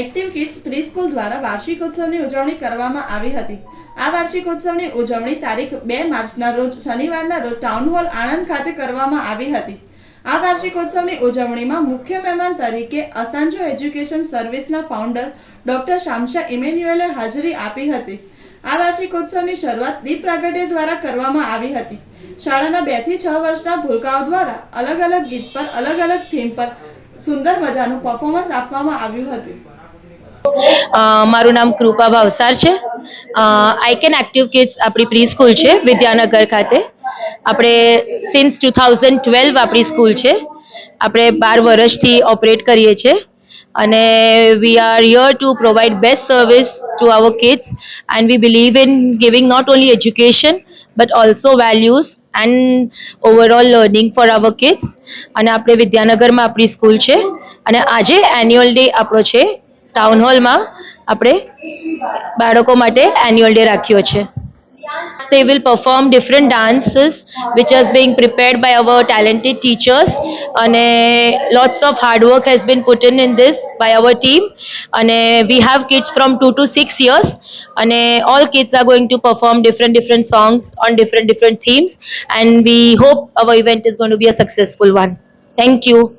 Active kids preschool દ્વારા વાર્ષિકોત્સવની ઉજવણી કરવામાં આવી હતી. આ વાર્ષિકોત્સવની ઉજવણી તારીખ બે માર્ચના રોજ શનિવારના રોજ ટાઉન હોલ આણંદ ખાતે કરવામાં આવી હતી. આ વાર્ષિકોત્સવની ઉજવણીમાં મુખ્ય મહેમાન તરીકે અસાંજો એજ્યુકેશન સર્વિસના ફાઉન્ડર ડોક્ટર શામશા ઇમેન્યુએલે હાજરી આપી હતી. આ વાર્ષિકોત્સવની શરૂઆત દીપ પ્રાગટ્ય દ્વારા કરવામાં આવી હતી. શાળાના બેથી છ વર્ષના ભૂલકાઓ દ્વારા અલગ અલગ ગીત પર, અલગ અલગ થીમ પર સુંદર મજાનું પરફોર્મન્સ આપવામાં આવ્યું હતું. મારું નામ કૃપા ભાવસાર છે. આઈ કેન એક્ટિવ કિડ્સ આપણી પ્રી સ્કૂલ છે, વિદ્યાનગર ખાતે. આપણે સિન્સ ટુ થાઉઝન્ડ ટ્વેલ્વ આપણી સ્કૂલ છે. આપણે બાર વર્ષથી ઓપરેટ કરીએ છીએ અને we are here to provide best service to our kids and we believe in giving not only education but also values and overall learning for our kids અને આપણે વિદ્યાનગરમાં આપણી સ્કૂલ છે. અને આજે એન્યુઅલ ડે આપણો છે. ટાઉન હોલમાં આપણે બાળકો માટે એન્યુઅલ ડે રાખ્યો છે. They will perform different dances which is being prepared by our talented teachers. And uh, lots of hard work has been put in in this by our team. And uh, we have kids from 2 to 6 years. And uh, all kids are going to perform different different songs on different different themes. And we hope our event is going to be a successful one. Thank you